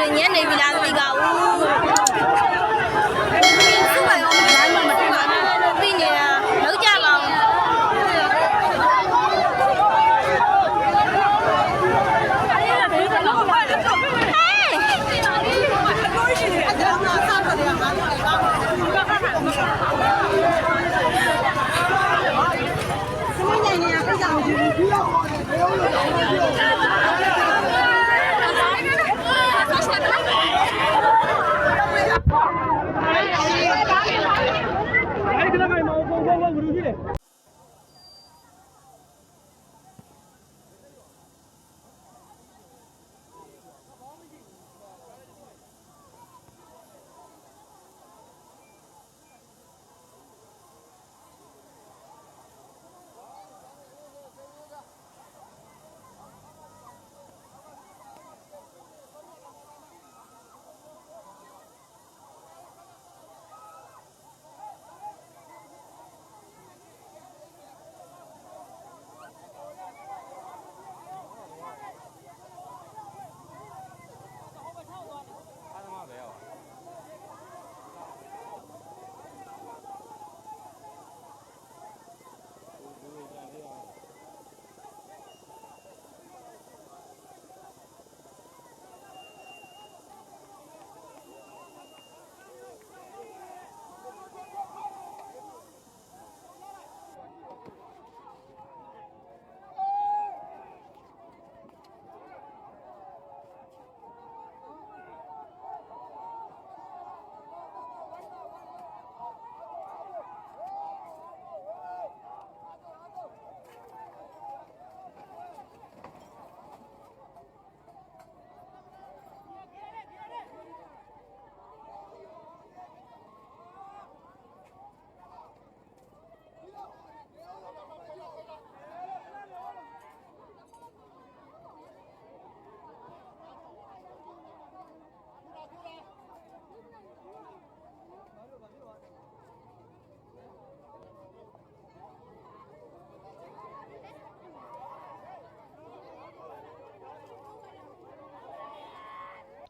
တွေညက်နေပြီလားမသိပါဘူးသူ့ဘယ်ရောမလမ်းမမတွေ့ပါဘူးပြီးနေတာလောက်ကြပါအောင်什么年龄啊？不讲究，不要，不要。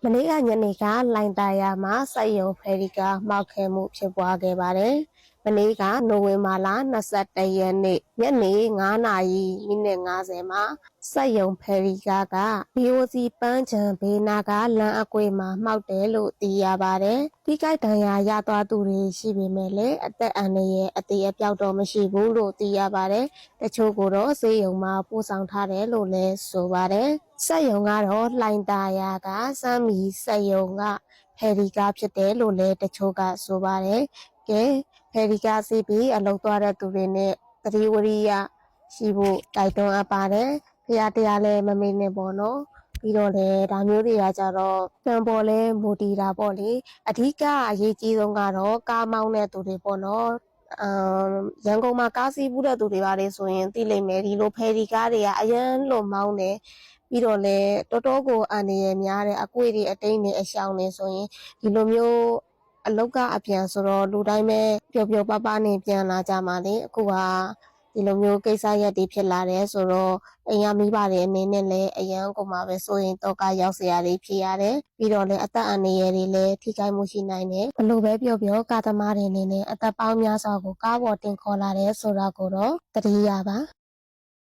မနေ့ကညနေကလိုင်တာယာမှာစက်ယုံဖယ်ရီကာမှောက်ခဲမှုဖြစ်ပွားခဲ့ပါတယ်။ မနေ့ကနိုဝင်ဘာလ22ရက်နေ့ညနေ9:50မိနစ်50မှာစက်ယုံဖယ်ရီကာက BOC ပန်းချံဘေးနာကလမ်းအကွေ့မှာမှောက်တယ်လို့သိရပါတယ်။ဒီကိုက်တန်ရာရသွားသူတွေရှိပေမဲ့လည်းအသက်အန္တရာယ်အသေးအပြောက်တော့မရှိဘူးလို့သိရပါတယ်။တချို့ကတော့ဆေးရုံမှာပို့ဆောင်ထားတယ်လို့လည်းဆိုပါတယ်။စက်ယုံကတော့လှိုင်တာယာကစမ်းမီစက်ယုံကဖယ်ရီကာဖြစ်တယ်လို့လည်းတချို့ကဆိုပါတယ်။ကဲ ဖယ်ရီကာစီးပြီးအလုပ်သွားတဲ့သူတွေနဲ့သတိဝရိယရှိဖို့တိုက်တွန်းအပ်ပါတယ်။ဖရာတရားလည်းမမေ့နဲ့ပေါ့နော်။ပြီးတော့လည်းဒါမျိုးတွေကကြတော့ကံပေါ်လဲမူတည်တာပေါ့လေအဓိကအရေးကြီးဆုံးကတော့ကားမောင်းတဲ့သူတွေပေါ့နော်အမ်ရန်ကုန်မှာကားစီးဘူးတဲ့သူတွေပါလေဆိုရင်သိလိမ့်မယ်ဒီလိုဖယ်ရီကားတွေကအရန်လွန်မောင်းတယ်ပြီးတော့လဲတော်တော်ကိုအန္တရာယ်များတယ်အကွေတွေအတိတ်တွေအရှောင်းနေဆိုရင်ဒီလိုမျိုး အလောက်ကအပြန်ဆိုတော့လူတိုင်းပဲပျော်ပျော်ပါးပါးနေပြန်လာကြမှာလေအခုကဒီလိုမျိုးကိစ္စရက်တွေဖြစ်လာတယ်ဆိုတော့အိမ်ရမိပါတယ်အနေနဲ့လည်းအရန်ကိုမှပဲဆိုရင်တော့ကရောက်စရာတွေဖြစ်ရတယ်ပြီးတော့လည်းအသက်အန္တရာယ်တွေလည်းထိခိုက်မှုရှိနိုင်တယ်ဘလို့ပဲပြောပြောကာသမားတွေအနေနဲ့အသက်ပေါင်းများစွာကိုကားပေါ်တင်ခေါ်လာတယ်ဆိုတာကိုတော့သတိရပါ